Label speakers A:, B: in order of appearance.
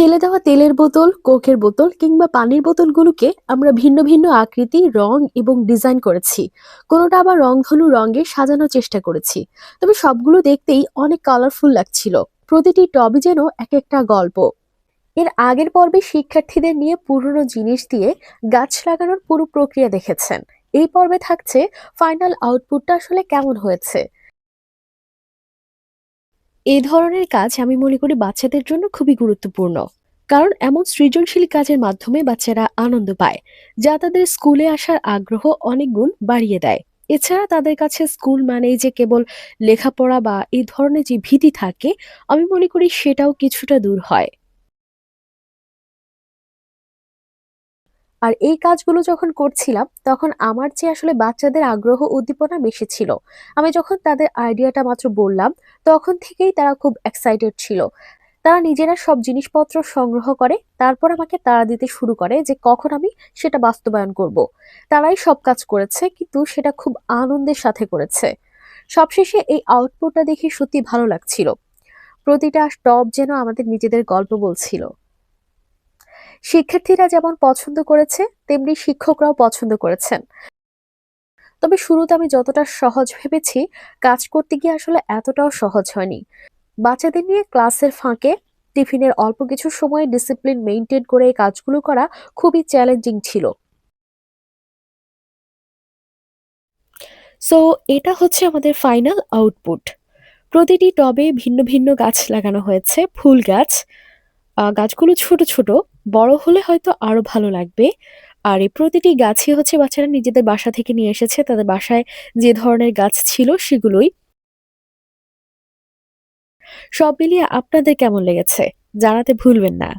A: ফেলে দেওয়া তেলের বোতল, কোকের বোতল কিংবা পানির বোতলগুলোকে আমরা ভিন্ন ভিন্ন আকৃতি, রং এবং ডিজাইন করেছি। কোনোটা আবার রংধনু রঙে সাজানোর চেষ্টা করেছি। তবে সবগুলো দেখতেই অনেক কালারফুল লাগছিল। প্রতিটি টবে যেন এক একটা গল্প। এর আগের পর্বে শিক্ষার্থীদের নিয়ে পুরনো জিনিস দিয়ে গাছ লাগানোর পুরো প্রক্রিয়া দেখেছেন। এই পর্বে থাকছে ফাইনাল আউটপুটটা আসলে কেমন হয়েছে? এই ধরনের কাজ আমি মনে করি বাচ্চাদের জন্য খুবই গুরুত্বপূর্ণ। কারণ এমন সৃজনশীল কাজের মাধ্যমে বাচ্চারা আনন্দ পায়, যা তাদের স্কুলে আসার আগ্রহ অনেক গুণ বাড়িয়ে দেয়। এছাড়া তাদের কাছে স্কুল মানেই যে কেবল লেখাপড়া বা এই ধরনের যে ভীতি থাকে, আমি মনে করি সেটাও কিছুটা দূর হয়। আর এই কাজগুলো যখন করছিলাম, তখন আমার চেয়ে আসলে বাচ্চাদের আগ্রহ উদ্দীপনা বেশি ছিল। আমি যখন তাদের আইডিয়াটা মাত্র বললাম, তখন থেকেই তারা খুব এক্সাইটেড ছিল। তারা নিজেরা সব জিনিসপত্র সংগ্রহ করে, তারপর আমাকে তাড়া দিতে শুরু করে যে কখন আমি সেটা বাস্তবায়ন করব। তারাই সব কাজ করেছে, কিন্তু সেটা খুব আনন্দের সাথে করেছে। সবশেষে এই আউটপুটটা দেখে সত্যি ভালো লাগছিল। প্রতিটা টব যেন আমাদের নিজেদের গল্প বলছিল। শিক্ষার্থীরা যেমন পছন্দ করেছে, তেমনি শিক্ষকরাও পছন্দ করেছেন। তবে শুরুতে আমি যতটা সহজ ভেবেছি, কাজ করতে গিয়ে আসলে এতটাও সহজ হয়নি। বাচ্চাদের নিয়ে ক্লাসের ফাঁকে, টিফিনের অল্প কিছু সময় ডিসিপ্লিন মেনটেন করে এই কাজগুলো করা খুবই চ্যালেঞ্জিং ছিল। সো এটা হচ্ছে আমাদের ফাইনাল আউটপুট প্রতিটি টবে ভিন্ন ভিন্ন গাছ লাগানো হয়েছে, ফুল গাছ। গাছগুলো ছোট ছোট বড় হলে হয়তো আরও ভালো লাগবে। আর এই প্রতিটি গাছই হচ্ছে বাচ্চারা নিজেদের বাসা থেকে নিয়ে এসেছে। তাদের বাসায় যে ধরনের গাছ ছিল সেগুলোই। সব মিলিয়ে আপনাদের কেমন লেগেছে? জানাতে ভুলবেন না।